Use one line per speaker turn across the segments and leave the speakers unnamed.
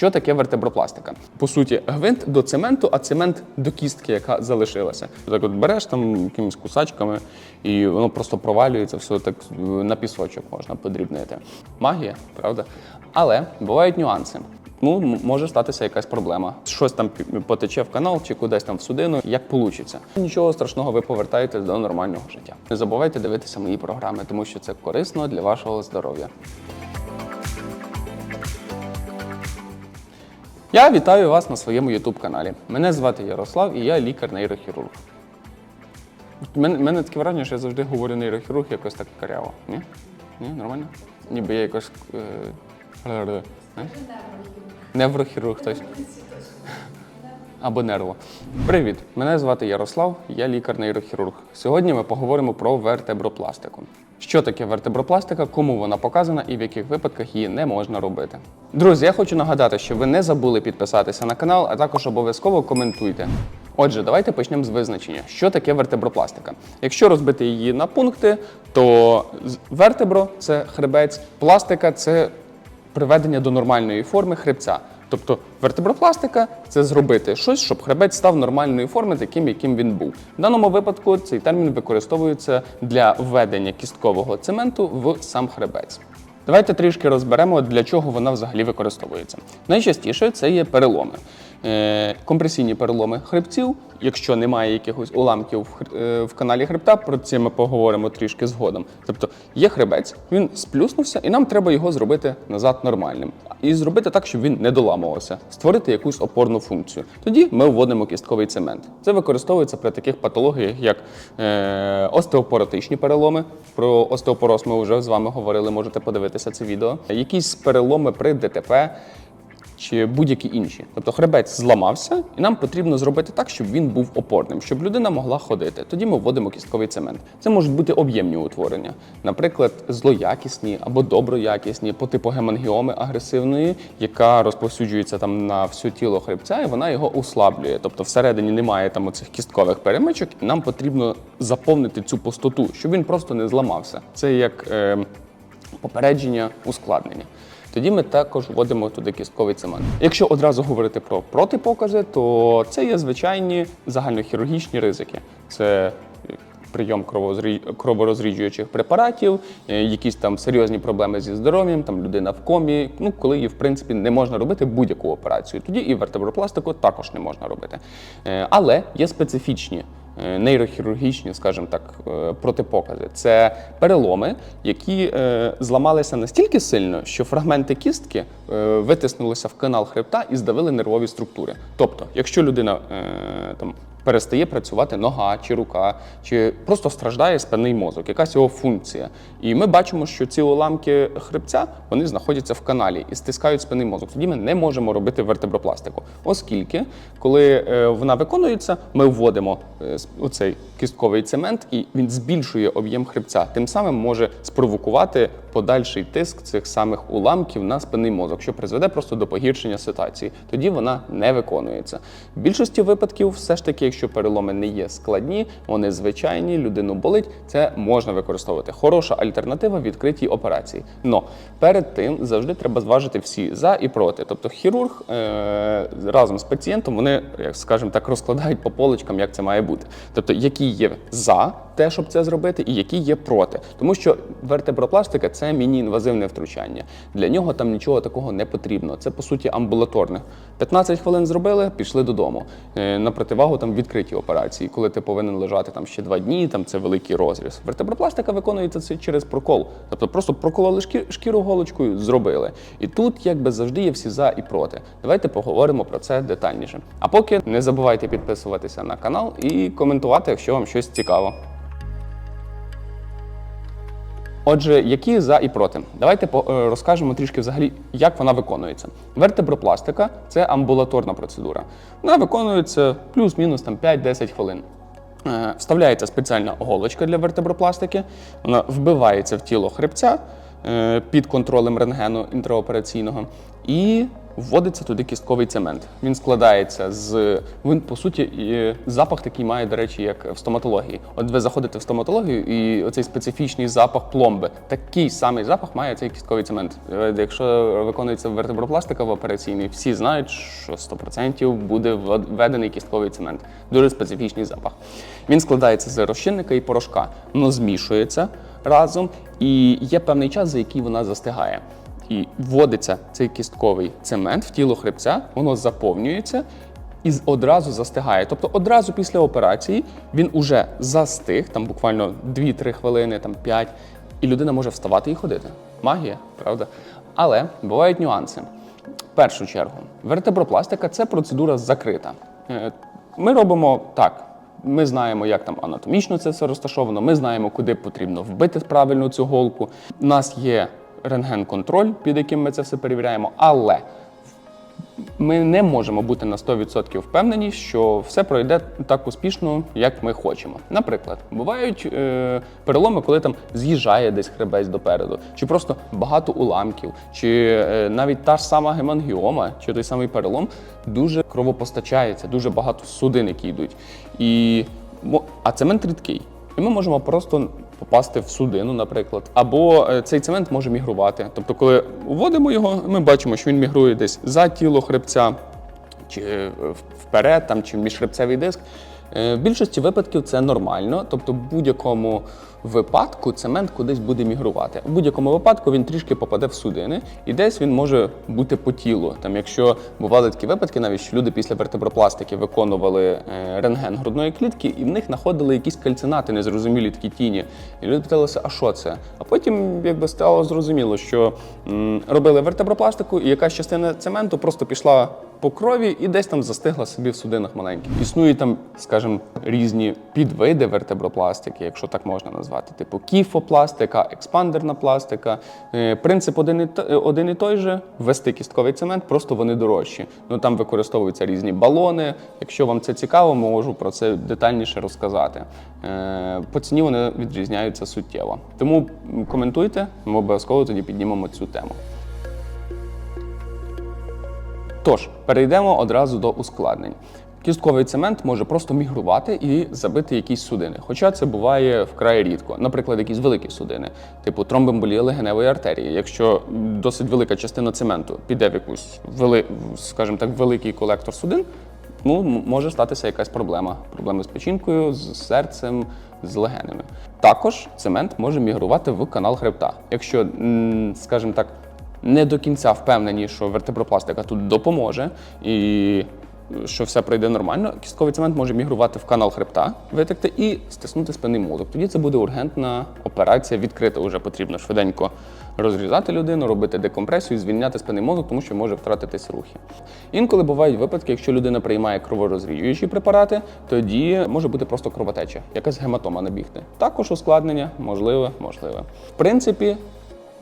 Що таке вертебропластика? По суті, гвинт до цементу, а цемент до кістки, яка залишилася. Так от береш там якимись кусачками, і воно просто провалюється, все так на пісочок можна подрібнити. Магія, правда? Але бувають нюанси. Ну, може статися якась проблема. Щось там потече в канал чи кудись там в судину, як вийде. Нічого страшного, ви повертаєтесь до нормального життя. Не забувайте дивитися мої програми, тому що це корисно для вашого здоров'я. Я вітаю вас на своєму youtube каналі. Мене звати Ярослав і я лікар-нейрохірург. У мене, мене таке враження, що я завжди говорю нейрохірург якось так каряво. Ні? Ні, нормально? Ніби я якось. Е... Неврохірург точно. Або нерво. Привіт! Мене звати Ярослав, я лікар-нейрохірург. Сьогодні ми поговоримо про вертебропластику. Що таке вертебропластика, кому вона показана і в яких випадках її не можна робити. Друзі, я хочу нагадати, що ви не забули підписатися на канал, а також обов'язково коментуйте. Отже, давайте почнемо з визначення, що таке вертебропластика. Якщо розбити її на пункти, то вертебро це хребець, пластика це приведення до нормальної форми хребця. Тобто вертебропластика це зробити щось, щоб хребець став нормальної форми, таким, яким він був. В даному випадку цей термін використовується для введення кісткового цементу в сам хребець. Давайте трішки розберемо, для чого вона взагалі використовується. Найчастіше це є переломи. Е, компресійні переломи хребців, якщо немає якихось уламків е, в каналі хребта, про це ми поговоримо трішки згодом. Тобто є хребець, він сплюснувся, і нам треба його зробити назад нормальним. І зробити так, щоб він не доламувався, створити якусь опорну функцію. Тоді ми вводимо кістковий цемент. Це використовується при таких патологіях, як е, остеопоротичні переломи. Про остеопороз ми вже з вами говорили, можете подивитися це відео. Якісь переломи при ДТП чи будь-які інші. Тобто хребець зламався, і нам потрібно зробити так, щоб він був опорним, щоб людина могла ходити. Тоді ми вводимо кістковий цемент. Це можуть бути об'ємні утворення, наприклад, злоякісні або доброякісні по типу гемангіоми агресивної, яка розповсюджується там на все тіло хребця, і вона його услаблює. Тобто всередині немає там оцих кісткових перемичок, і нам потрібно заповнити цю пустоту, щоб він просто не зламався. Це як е, попередження ускладнення. Тоді ми також вводимо туди кістковий цемент. Якщо одразу говорити про протипокази, то це є звичайні загальнохірургічні ризики. Це прийом кроворозріджуючих препаратів, е, якісь там серйозні проблеми зі здоров'ям, там людина в комі. Ну, коли її в принципі не можна робити будь-яку операцію. Тоді і вертебропластику також не можна робити. Е, Але є специфічні е, нейрохірургічні, скажімо так, е, протипокази. Це переломи, які е, зламалися настільки сильно, що фрагменти кістки е, витиснулися в канал хребта і здавили нервові структури. Тобто, якщо людина е, там. Перестає працювати нога чи рука, чи просто страждає спинний мозок, якась його функція. І ми бачимо, що ці уламки хребця вони знаходяться в каналі і стискають спинний мозок. Тоді ми не можемо робити вертебропластику, оскільки, коли е, вона виконується, ми вводимо е, оцей кістковий цемент, і він збільшує об'єм хребця. Тим самим може спровокувати подальший тиск цих самих уламків на спинний мозок, що призведе просто до погіршення ситуації. Тоді вона не виконується. В більшості випадків, все ж таки, якщо переломи не є складні, вони звичайні, людину болить, це можна використовувати. Хороша альтернатива відкритій операції. Но перед тим завжди треба зважити всі за і проти. Тобто хірург е- разом з пацієнтом вони, як скажімо так, розкладають по полочкам, як це має бути. Тобто, які є за те, щоб це зробити, і які є проти. Тому що вертебропластика це міні-інвазивне втручання. Для нього там нічого такого не потрібно. Це по суті амбулаторне. 15 хвилин зробили, пішли додому. Е, На противагу там відкриті операції, коли ти повинен лежати там ще два дні, там це великий розріз. Вертебропластика виконується це через прокол. Тобто просто прокололи шкі- шкіру голочкою, зробили. І тут якби завжди є всі за і проти. Давайте поговоримо про це детальніше. А поки не забувайте підписуватися на канал і коментувати, якщо вам щось цікаво. Отже, які за і проти? Давайте е, розкажемо трішки взагалі, як вона виконується. Вертебропластика це амбулаторна процедура. Вона виконується плюс-мінус там 5-10 хвилин. Е, Вставляється спеціальна голочка для вертебропластики, вона вбивається в тіло хребця е, під контролем рентгену інтраопераційного і вводиться туди кістковий цемент. Він складається з він по суті запах такий має, до речі, як в стоматології. От ви заходите в стоматологію, і оцей специфічний запах пломби. Такий самий запах має цей кістковий цемент. Е, Якщо виконується вертебропластика в операційній, всі знають, що 100% буде введений кістковий цемент. Дуже специфічний запах. Він складається з розчинника і порошка, воно змішується разом, і є певний час, за який вона застигає. І вводиться цей кістковий цемент в тіло хребця, воно заповнюється і одразу застигає. Тобто одразу після операції він уже застиг, там буквально 2-3 хвилини, там 5, і людина може вставати і ходити. Магія, правда? Але бувають нюанси. В першу чергу, вертебропластика це процедура закрита. Е, Ми робимо так. Ми знаємо, як там анатомічно це все розташовано. Ми знаємо, куди потрібно вбити правильно цю голку. У нас є рентген-контроль, під яким ми це все перевіряємо, але ми не можемо бути на 100% впевнені, що все пройде так успішно, як ми хочемо. Наприклад, бувають е, переломи, коли там з'їжджає десь хребець допереду, чи просто багато уламків, чи е, навіть та ж сама гемангіома, чи той самий перелом дуже кровопостачається, дуже багато судин, йдуть. І, а цемент рідкий. І ми можемо просто попасти в судину, наприклад, або е, цей цемент може мігрувати. Тобто, коли вводимо його, ми бачимо, що він мігрує десь за тіло хребця, чи е, вперед, там, чи в міжхребцевий диск. Е, В більшості випадків це нормально, тобто будь-якому випадку цемент кудись буде мігрувати. В будь-якому випадку він трішки попаде в судини, і десь він може бути по тілу. Там, якщо бували такі випадки, навіть що люди після вертебропластики виконували е, рентген грудної клітки, і в них знаходили якісь кальцинати, незрозумілі такі тіні. І люди питалися, а що це? А потім якби стало зрозуміло, що м, робили вертебропластику, і якась частина цементу просто пішла по крові і десь там застигла собі в судинах маленьких. Існують там, скажімо, різні підвиди вертебропластики, якщо так можна назвати, типу кіфопластика, експандерна пластика. Е, Принцип один і, один і той же ввести кістковий цемент, просто вони дорожчі. Ну там використовуються різні балони. Якщо вам це цікаво, можу про це детальніше розказати. Е, По ціні вони відрізняються суттєво. Тому коментуйте, ми обов'язково тоді піднімемо цю тему. Тож, перейдемо одразу до ускладнень. Кістковий цемент може просто мігрувати і забити якісь судини. Хоча це буває вкрай рідко. Наприклад, якісь великі судини, типу тромбоемболія легеневої артерії. Якщо досить велика частина цементу піде в якусь вели, скажімо так, великий колектор судин, ну може статися якась проблема. Проблеми з печінкою, з серцем, з легенями. Також цемент може мігрувати в канал хребта. Якщо, скажімо так, не до кінця впевнені, що вертебропластика тут допоможе і що все пройде нормально, кістковий цемент може мігрувати в канал хребта, витекти і стиснути спинний мозок. Тоді це буде ургентна операція, відкрита вже потрібно швиденько розрізати людину, робити декомпресію, звільняти спинний мозок, тому що може втратитись рухи. Інколи бувають випадки, якщо людина приймає кроворозріюючі препарати, тоді може бути просто кровотеча, якась гематома набігти. Також ускладнення можливе, можливе. В принципі,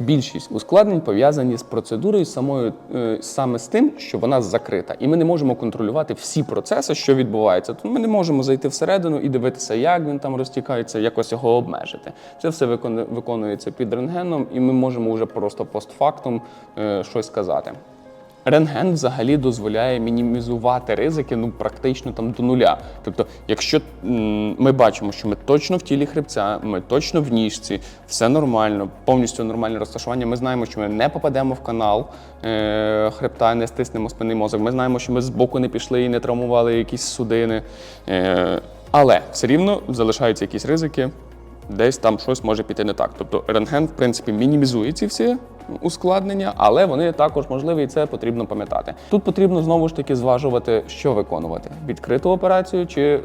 Більшість ускладнень пов'язані з процедурою самою е, саме з тим, що вона закрита, і ми не можемо контролювати всі процеси, що відбуваються. Тому ми не можемо зайти всередину і дивитися, як він там розтікається, якось його обмежити. Це все викону- виконується під рентгеном, і ми можемо вже просто постфактум е, щось сказати. Рентген взагалі дозволяє мінімізувати ризики ну практично там до нуля. Тобто, якщо ми бачимо, що ми точно в тілі хребця, ми точно в ніжці, все нормально, повністю нормальне розташування. Ми знаємо, що ми не попадемо в канал е, хребта, не стиснемо спинний мозок. Ми знаємо, що ми з боку не пішли і не травмували якісь судини. Е, але все рівно залишаються якісь ризики десь там щось може піти не так. Тобто рентген, в принципі, мінімізує ці всі ускладнення, але вони також можливі, і це потрібно пам'ятати. Тут потрібно знову ж таки зважувати, що виконувати: відкриту операцію чи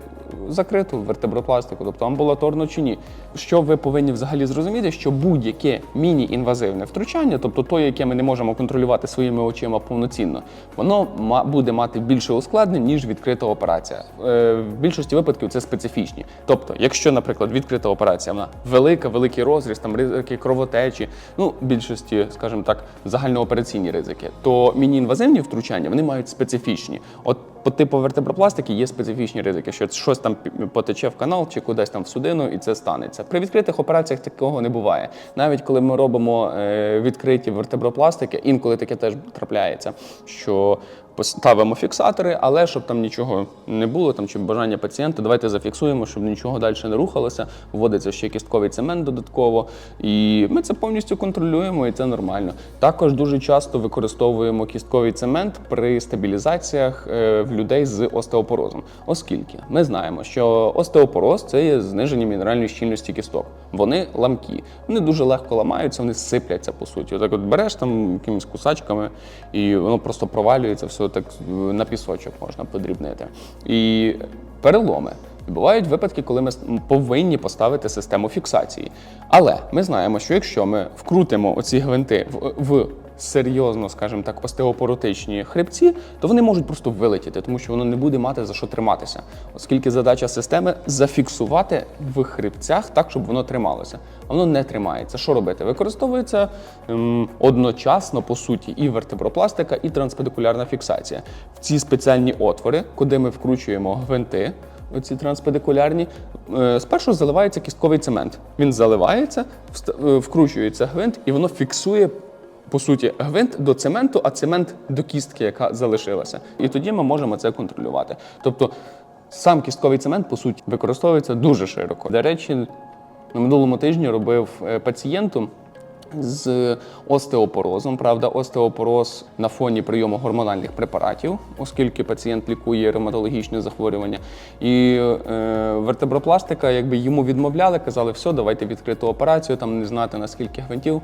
закриту вертебропластику, тобто амбулаторну чи ні. Що ви повинні взагалі зрозуміти, що будь-яке міні-інвазивне втручання, тобто то, яке ми не можемо контролювати своїми очима повноцінно, воно буде мати більше ускладнень, ніж відкрита операція. Е, в більшості випадків це специфічні. Тобто, якщо, наприклад, відкрита операція, вона велика, великий розріз, там ризики кровотечі, ну, в більшості, скажімо так, загальноопераційні ризики, то міні-інвазивні втручання вони мають специфічні. От по типу вертебропластики є специфічні ризики, що щось там потече в канал чи кудись там в судину, і це станеться. При відкритих операціях такого не буває. Навіть коли ми робимо е, відкриті вертебропластики, інколи таке теж трапляється, що поставимо фіксатори, але щоб там нічого не було, там чи бажання пацієнта, давайте зафіксуємо, щоб нічого далі не рухалося. Вводиться ще кістковий цемент додатково, і ми це повністю контролюємо, і це нормально. Також дуже часто використовуємо кістковий цемент при стабілізаціях е, в людей з остеопорозом, оскільки ми знаємо, що остеопороз це є зниження мінеральної щільності кісток. Вони ламкі, вони дуже легко ламаються, вони сипляться по суті. Так от береш там якимись кусачками, і воно просто провалюється, все так на пісочок можна подрібнити. І переломи. Бувають випадки, коли ми повинні поставити систему фіксації. Але ми знаємо, що якщо ми вкрутимо оці гвинти в, в серйозно, скажімо так, остеопоротичні хребці, то вони можуть просто вилетіти, тому що воно не буде мати за що триматися. Оскільки задача системи зафіксувати в хребцях так, щоб воно трималося. А воно не тримається. Що робити? Використовується ем, одночасно, по суті, і вертебропластика, і транспедикулярна фіксація. В ці спеціальні отвори, куди ми вкручуємо гвинти, оці транспедикулярні, е, спершу заливається кістковий цемент. Він заливається, е, вкручується гвинт, і воно фіксує. По суті, гвинт до цементу, а цемент до кістки, яка залишилася. І тоді ми можемо це контролювати. Тобто сам кістковий цемент, по суті, використовується дуже широко. До речі, на минулому тижні робив е, пацієнту з остеопорозом. Правда, остеопороз на фоні прийому гормональних препаратів, оскільки пацієнт лікує ревматологічне захворювання. І е, вертебропластика, якби йому відмовляли, казали, все, давайте відкриту операцію, там не знати наскільки гвинтів.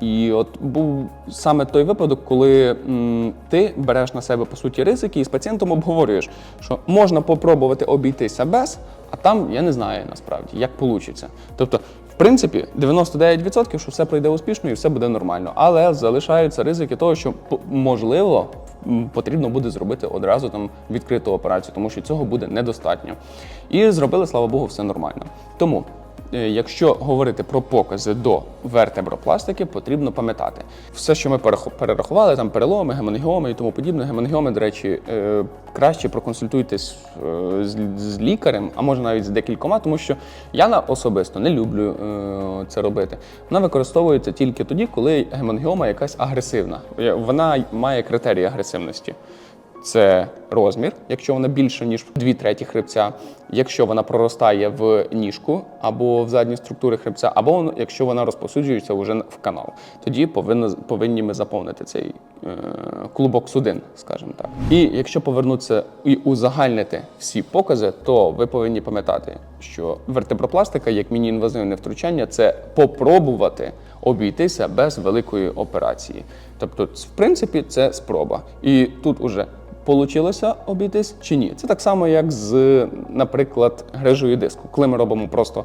І от був саме той випадок, коли м, ти береш на себе по суті ризики і з пацієнтом обговорюєш, що можна попробувати обійтися без, а там я не знаю насправді, як вийде. Тобто, в принципі, 99% що все пройде успішно і все буде нормально. Але залишаються ризики того, що можливо потрібно буде зробити одразу там відкриту операцію, тому що цього буде недостатньо. І зробили, слава Богу, все нормально. Тому. Е, Якщо говорити про покази до вертебропластики, потрібно пам'ятати все, що ми перераху- перерахували, там переломи, гемангіоми і тому подібне. Гемангіоми, до речі, е, краще проконсультуйтесь е, з, лікарем, а може навіть з декількома, тому що я особисто не люблю це робити. Вона використовується тільки тоді, коли гемангіома якась агресивна. Вона має критерії агресивності. Це розмір, якщо вона більше ніж 2 треті хребця, якщо вона проростає в ніжку або в задні структури хребця, або якщо вона розповсюджується вже в канал. Тоді повинно, повинні ми заповнити цей е, клубок судин, скажімо так. І якщо повернутися і узагальнити всі покази, то ви повинні пам'ятати, що вертебропластика, як міні-інвазивне втручання, це попробувати обійтися без великої операції. Тобто, в принципі, це спроба. І тут уже Получилося обійтись чи ні? Це так само, як з, наприклад, грижею диску. Коли ми робимо просто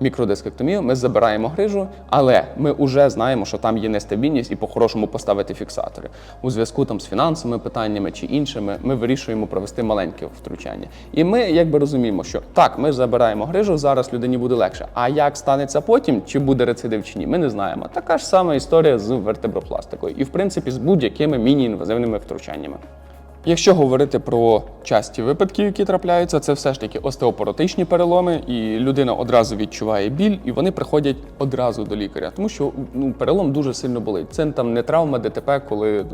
мікродискектомію, ми забираємо грижу, але ми вже знаємо, що там є нестабільність і по-хорошому поставити фіксатори. У зв'язку там з фінансовими питаннями чи іншими, ми вирішуємо провести маленьке втручання. І ми якби розуміємо, що так, ми забираємо грижу, зараз людині буде легше. А як станеться потім, чи буде рецидив чи ні, ми не знаємо. Така ж сама історія з вертебропластикою, і в принципі з будь-якими міні-інвазивними втручаннями. Якщо говорити про часті випадки, які трапляються, це все ж таки остеопоротичні переломи, і людина одразу відчуває біль, і вони приходять одразу до лікаря, тому що ну, перелом дуже сильно болить. Це там не травма ДТП, коли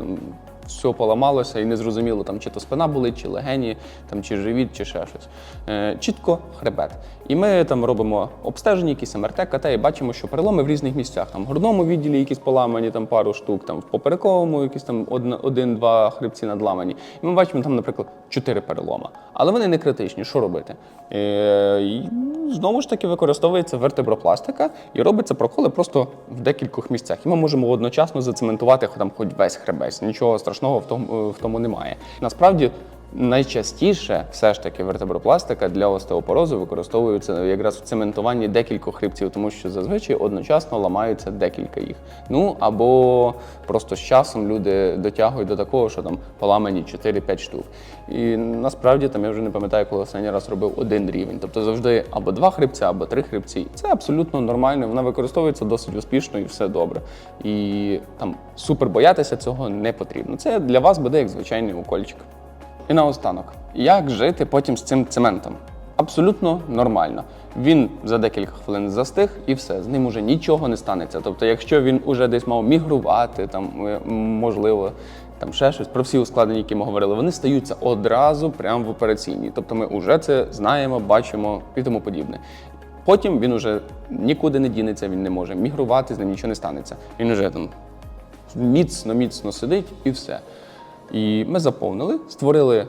все поламалося і не зрозуміло, там, чи то спина болить, чи легені, там, чи живіт, чи ще щось. Е, чітко хребет. І ми там робимо обстеження, якісь МРТ, КТ, і бачимо, що переломи в різних місцях. Там в грудному відділі якісь поламані, там пару штук, там в поперековому якісь там один-два хребці надламані. І ми бачимо там, наприклад, чотири перелома. Але вони не критичні. Що робити? Е, і знову ж таки використовується вертебропластика і робиться проколи просто в декількох місцях. І ми можемо одночасно зацементувати там хоч весь хребець. Нічого страшного в тому, в тому немає. Насправді. Найчастіше все ж таки вертебропластика для остеопорозу використовується якраз в цементуванні декількох хребців, тому що зазвичай одночасно ламаються декілька їх. Ну або просто з часом люди дотягують до такого, що там поламані 4-5 штук. І насправді там я вже не пам'ятаю, коли останній раз робив один рівень. Тобто завжди або два хребця, або три хребці. Це абсолютно нормально. Вона використовується досить успішно і все добре. І там супер боятися цього не потрібно. Це для вас буде як звичайний укольчик. І наостанок, як жити потім з цим цементом? Абсолютно нормально. Він за декілька хвилин застиг і все, з ним уже нічого не станеться. Тобто, якщо він уже десь мав мігрувати, там е, можливо, там ще щось, про всі ускладнення, які ми говорили, вони стаються одразу прямо в операційній. Тобто ми вже це знаємо, бачимо і тому подібне. Потім він уже нікуди не дінеться, він не може мігрувати, з ним нічого не станеться. Він уже там міцно, міцно сидить і все. І ми заповнили, створили, е,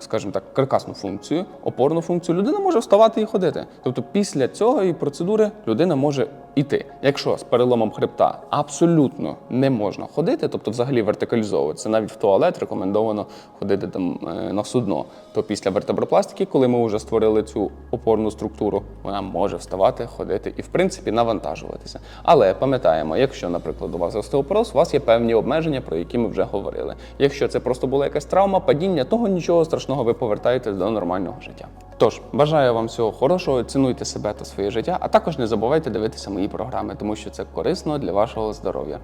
скажімо так, каркасну функцію, опорну функцію. Людина може вставати і ходити. Тобто після цього і процедури людина може йти. Якщо з переломом хребта абсолютно не можна ходити, тобто взагалі вертикалізовуватися, навіть в туалет рекомендовано ходити там е, на судно, то після вертебропластики, коли ми вже створили цю опорну структуру, вона може вставати, ходити і в принципі навантажуватися. Але пам'ятаємо, якщо, наприклад, у вас остеопороз, у вас є певні обмеження, про які ми вже говорили. Якщо це просто була якась травма, падіння, того нічого страшного, ви повертаєтесь до нормального життя. Тож бажаю вам всього хорошого, цінуйте себе та своє життя, а також не забувайте дивитися програми, тому що це корисно для вашого здоров'я.